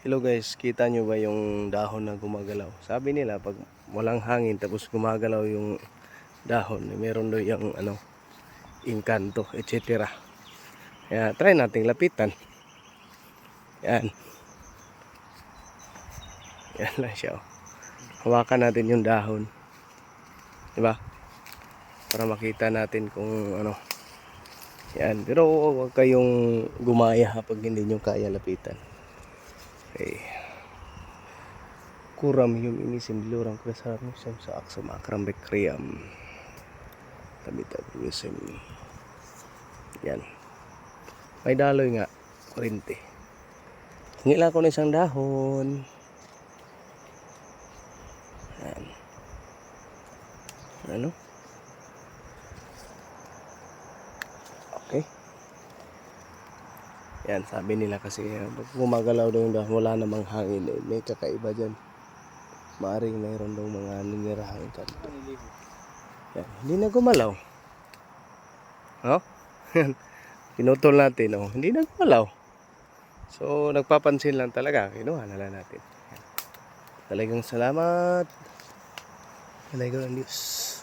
Hello guys, kita nyo ba yung dahon na gumagalaw? Sabi nila pag walang hangin tapos gumagalaw yung dahon, meron daw yung ano, inkanto, etc. Kaya try nating lapitan. Yan. Yan lang siya. oh. Hawakan natin yung dahon. Diba? Para makita natin kung ano. Yan. Pero huwag kayong gumaya pag hindi nyo kaya lapitan. Okay. Kuram yung inisim lurang kasarno sa sa aksam akram bekriam. Tabi tabi wisem. Yan. May daloy nga. Kurente. Ngila ko na isang dahon. Yan. Ano? Okay. Yan, sabi nila kasi pag gumagalaw daw yung dahon, wala namang hangin. Eh, may kakaiba dyan. Maaring mayroon daw mga ninirahang kanto. Yan, hindi na gumalaw. Oh? Pinutol natin, oh. Hindi na gumalaw. So, nagpapansin lang talaga. Kinuha na lang natin. Yan. Talagang salamat. Talagang Diyos.